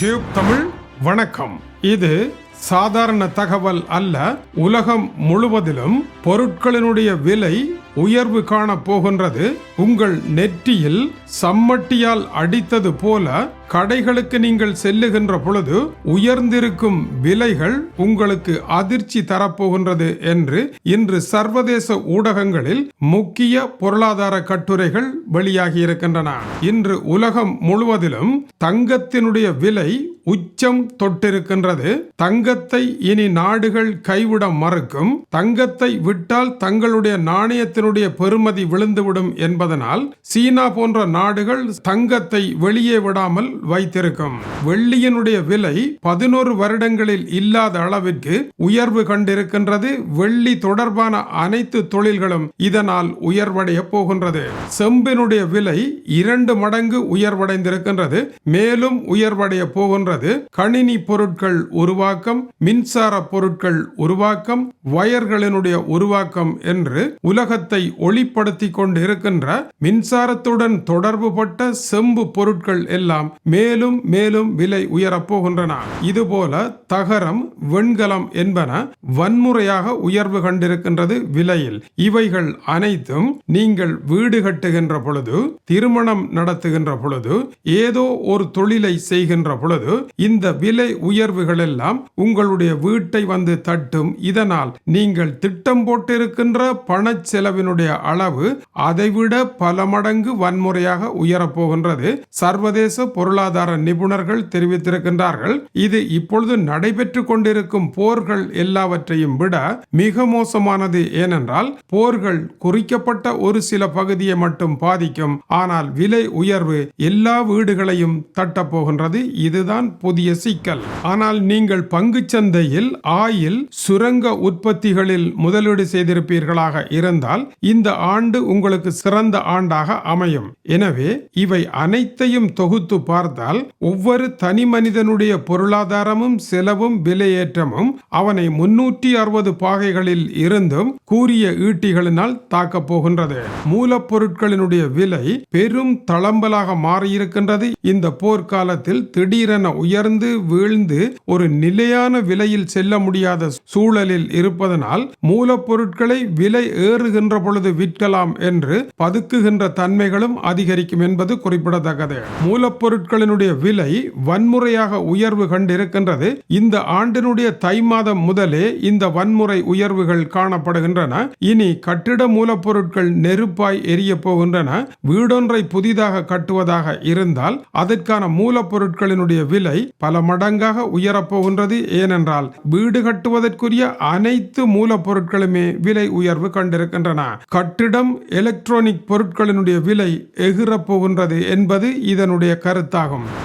Tube Tamil வணக்கம். இது சாதாரண தகவல் அல்ல. உலகம் முழுவதிலும் பொருட்களினுடைய விலை உயர்வு காண போகின்றது உங்கள் நெற்றியில் சம்மட்டியால் அடித்தது போல கடைகளுக்கு நீங்கள் செல்லுகின்ற பொழுது உயர்ந்திருக்கும் விலைகள் உங்களுக்கு அதிர்ச்சி தரப்போகின்றது என்று இன்று சர்வதேச ஊடகங்களில் முக்கிய பொருளாதார கட்டுரைகள் வெளியாகி இருக்கின்றன. இன்று உலகம் முழுவதிலும் தங்கத்தினுடைய விலை உச்சம் தொட்டிருக்கின்றது. தங்கத்தை இனி நாடுகள் கைவிட மறுக்கும். தங்கத்தை விட்டால் தங்களுடைய நாணயத்தினுடைய பெறுமதி விழுந்துவிடும் என்பதனால் சீனா போன்ற நாடுகள் தங்கத்தை வெளியே விடாமல் வைத்திருக்கும். வெள்ளியினுடைய விலை பதினோரு வருடங்களில் இல்லாத அளவிற்கு உயர்வு கண்டிருக்கின்றது. வெள்ளி தொடர்பான அனைத்து தொழில்களும் இதனால் உயர்வடைய போகின்றது. செம்பினுடைய விலை இரண்டு மடங்கு உயர்வடைந்திருக்கின்றது. மேலும் உயர்வடைய போகின்றது. கணினி பொருட்கள் உருவாக்கம் மின்சார பொருட்கள் உருவாக்கம் வயர்களினுடைய உருவாக்கம் என்று உலகத்தை ஒளிப்படுத்தி கொண்டு இருக்கின்ற மின்சாரத்துடன் தொடர்புபட்ட செம்பு பொருட்கள் எல்லாம் மேலும் மேலும் விலை உயரப்போகின்றன இதுபோல தகரம் வெண்கலம் என்பன வன்முறையாக உயர்வு கண்டிருக்கின்றது விலையில். இவைகள் அனைத்தும் நீங்கள் வீடு கட்டுகின்ற பொழுது திருமணம் நடத்துகின்ற பொழுது ஏதோ ஒரு தொழிலை செய்கின்ற பொழுது இந்த விலை உயர்வுகள் எல்லாம் உங்களுடைய வீட்டை வந்து தட்டும். இதனால் நீங்கள் திட்டம் போட்டிருக்கின்ற பண செலவினுடைய அளவு அதைவிட பல மடங்கு வன்முறையாக உயரப்போகின்றது சர்வதேச பொருளாதார நிபுணர்கள் தெரிவித்திருக்கின்றார்கள். இது இப்பொழுது நடைபெற்று கொண்டிருக்கும் போர்கள் எல்லாவற்றையும் விட மிக மோசமானது ஏனென்றால் போர்கள் குறிக்கப்பட்ட ஒரு சில பகுதியை மட்டும் பாதிக்கும். ஆனால் விலை உயர்வு எல்லா வீடுகளையும் தட்டப் போகின்றது. இதுதான் புதிய சிக்கல். ஆனால் நீங்கள் பங்கு சந்தையில் ஆயில் சுரங்க உற்பத்திகளில் முதலீடு செய்திருப்பீர்களாக இருந்தால் இந்த ஆண்டு உங்களுக்கு சிறந்த ஆண்டாக அமையும். எனவே இவை அனைத்தையும் தொகுத்து பார்த்தால் ஒவ்வொரு தனி மனிதனுடைய பொருளாதாரமும் செலவும் விலையேற்றமும் அவனை முன்னூற்றி அறுபது பாகைகளில் இருந்தும் கூறிய ஈட்டிகளினால் தாக்கப் போகின்றது. மூலப்பொருட்களினுடைய விலை பெரும் தளம்பலாக மாறியிருக்கின்றது. இந்த போர்க்காலத்தில் திடீரென உயர்ந்து வீழ்ந்து ஒரு நிலையான விலையில் செல்ல முடியாத சூழலில் இருப்பதனால் மூலப்பொருட்களை விலை ஏறுகின்ற பொழுது விற்கலாம் என்று பதுக்குகின்ற தன்மைகளும் அதிகரிக்கும் என்பது குறிப்பிடத்தக்கது. மூலப்பொருட்கள் பொருட்களினுடைய விலை வன்முறையாக உயர்வு கண்டிருக்கின்றது. இந்த ஆண்டினுடைய தை மாதம் முதலே இந்த வன்முறை உயர்வுகள் காணப்படுகின்றன. இனி கட்டிட மூலப்பொருட்கள் நெருப்பாய் எரிய போகின்றன. வீடொன்றை புதிதாக கட்டுவதாக இருந்தால் அதற்கான மூலப்பொருட்களினுடைய விலை பல மடங்காக உயரப்போகின்றது ஏனென்றால் வீடு கட்டுவதற்குரிய அனைத்து மூலப்பொருட்களுமே விலை உயர்வு கண்டிருக்கின்றன. கட்டிடம் எலக்ட்ரானிக் பொருட்களினுடைய விலை எகிரப்போகின்றது என்பது இதனுடைய கருத்தாகும்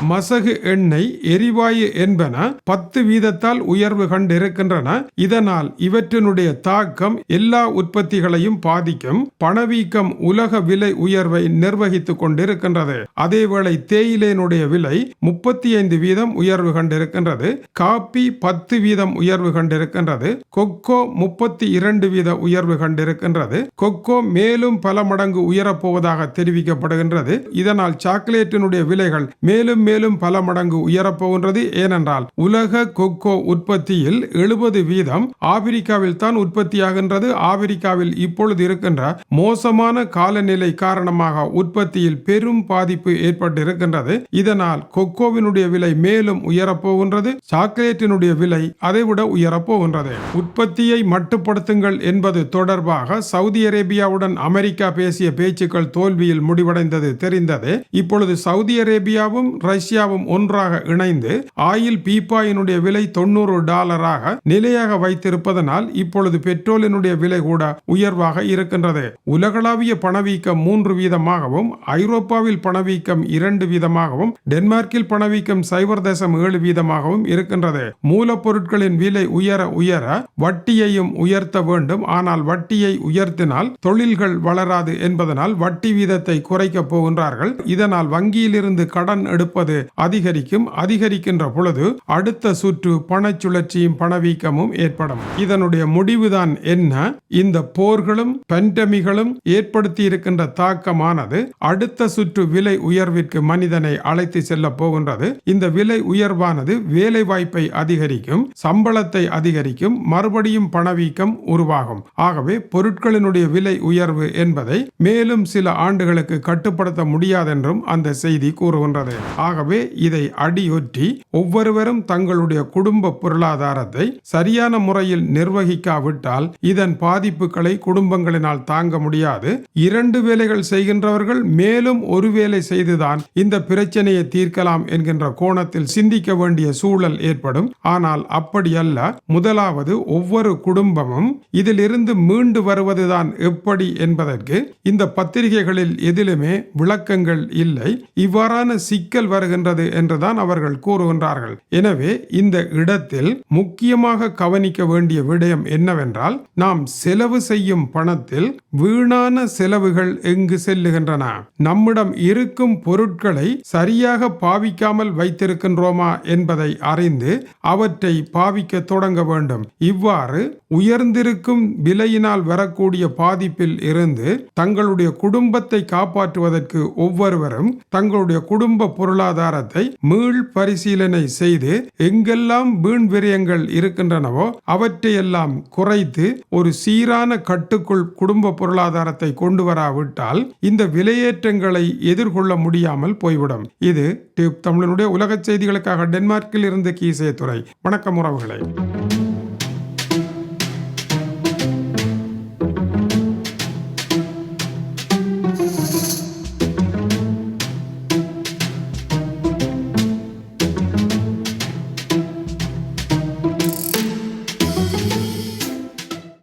மசகு எண்ணெய் எரிவாயு என்பன பத்து வீதத்தால் உயர்வு கண்டிருக்கின்றன. இதனால் இவற்றினுடைய தாக்கம் எல்லா உற்பத்திகளையும் பாதிக்கும். பணவீக்கம் உலக விலை உயர்வை நிர்வகித்துக் கொண்டிருக்கின்றது. அதேவேளை தேயிலையினுடைய விலை முப்பத்தி ஐந்து வீதம் உயர்வு கண்டிருக்கின்றது. காப்பி பத்து வீதம் உயர்வு கண்டிருக்கின்றது. கொக்கோ முப்பத்தி இரண்டு வீத உயர்வு கண்டிருக்கின்றது. கொக்கோ மேலும் பல மடங்கு உயரப்போவதாக தெரிவிக்கப்படுகின்றது. இதனால் சாக்லேட்டினுடைய விலைகள் மேலும் மேலும் பல மடங்கு உயரப்போகின்றது ஏனென்றால் உலக கொக்கோ உற்பத்தியில் எழுபது வீதம் ஆப்பிரிக்காவில் தான் உற்பத்தியாகின்றது. ஆப்பிரிக்காவில் இப்பொழுது இருக்கின்ற மோசமான காலநிலை காரணமாக உற்பத்தியில் பெரும் பாதிப்பு ஏற்பட்டிருக்கின்றது. இதனால் கொக்கோவினுடைய விலை மேலும் உயரப்போகின்றது சாக்லேட்டினுடைய விலை அதைவிட உயரப்போகின்றது உற்பத்தியை மட்டுப்படுத்துங்கள் என்பது தொடர்பாக சவுதி அரேபியாவுடன் அமெரிக்கா பேசிய பேச்சுக்கள் தோல்வியில் முடிவடைந்தது தெரிந்தது. இப்பொழுது சவுதி அரேபியாவும் ரஷ்யாவும் ஒன்றாக இணைந்து ஆயில் பீப்பாயினுடைய விலை தொண்ணூறு டாலராக நிலையாக வைத்திருப்பதனால் இப்பொழுது பெட்ரோலினுடைய விலை கூட உயர்வாக இருக்கின்றது. உலகளாவிய பணவீக்கம் மூன்று வீதமாகவும் ஐரோப்பாவில் பணவீக்கம் இரண்டு வீதமாகவும் டென்மார்க்கில் பணவீக்கம் சைபர் தசம் ஏழு வீதமாகவும் இருக்கின்றது. மூலப்பொருட்களின் விலை உயர உயர வட்டியையும் உயர்த்த வேண்டும். ஆனால் வட்டியை உயர்த்தினால் தொழில்கள் வளராது என்பதனால் வட்டி வீதத்தை குறைக்க போகின்றார்கள். இதனால் வங்கியிலிருந்து கடன் எடுப்பது அதிகரிக்கும் அதிகரிக்கின்ற பொழுது அடுத்த சுற்று பணச்சுழற்சியும் பணவீக்கமும் ஏற்படும். இதனுடைய முடிவுதான் என்ன? இந்த போர்களும் பெண்டமிகளும் ஏற்படுத்தி இருக்கின்ற தாக்கமானது அடுத்த சுற்று விலை உயர்விற்கு மனிதனை அழைத்து செல்ல போகின்றது. இந்த விலை உயர்வானது வேலை வாய்ப்பை அதிகரிக்கும் சம்பளத்தை அதிகரிக்கும் மறுபடியும் பணவீக்கம் உருவாகும். ஆகவே பொருட்களினுடைய விலை உயர்வு என்பதை மேலும் சில ஆண்டுகளுக்கு கட்டுப்படுத்த முடியாதென்றும் அந்த செய்தி கூறுகின்றது. ஆகவே இதை அடியொற்றி ஒவ்வொருவரும் தங்களுடைய குடும்ப பொருளாதாரத்தை சரியான முறையில் நிர்வகிக்காவிட்டால் இதன் பாதிப்புகளை குடும்பங்களினால் தாங்க முடியாது. இரண்டு வேலைகள் செய்கின்றவர்கள் மேலும் ஒரு வேலை செய்துதான் இந்த பிரச்சனையை தீர்க்கலாம் என்கின்ற கோணத்தில் சிந்திக்க வேண்டிய சூழல் ஏற்படும். ஆனால் அப்படி அல்ல முதலாவது ஒவ்வொரு குடும்பமும் இதிலிருந்து மீண்டு வருவதுதான் எப்படி என்பதற்கு இந்த பத்திரிகைகளில் எதிலுமே விளக்கங்கள் இல்லை. இவ்வாறான சிக்கல் வருகின்றது என்றுதான் அவர்கள் கூறுகின்றார்கள். எனவே இந்த இடத்தில் முக்கியமாக கவனிக்க வேண்டிய விடயம் என்னவென்றால் நாம் செலவு செய்யும் பணத்தில் வீணான செலவுகள் எங்கு செல்லுகின்றன? நம்மிடம் இருக்கும் பொருட்களை சரியாக பாவிக்காமல் வைத்திருக்கின்றோமா என்பதை அறிந்து அவற்றை பாவிக்க தொடங்க வேண்டும். இவ்வாறு உயர்ந்திருக்கும் விலையினால் வரக்கூடிய பாதிப்பில் இருந்து தங்களுடைய குடும்பத்தை காப்பாற்றுவதற்கு ஒவ்வொருவரும் தங்களுடைய குடும்ப குடும்ப பொருளாதாரத்தை மீள் பரிசீலனை செய்து எங்கெல்லாம் வீண் விரயங்கள் இருக்கின்றனவோ அவற்றையெல்லாம் குறைத்து ஒரு சீரான கட்டுக்குள் குடும்ப பொருளாதாரத்தை கொண்டு வராவிட்டால் இந்த விலையேற்றங்களை எதிர்கொள்ள முடியாமல் போய்விடும். இது டியூப் தமிழனுடைய உலக செய்திகளுக்காக டென்மார்க்கில் இருந்து கீசே துறை வணக்கம் உறவுகளை.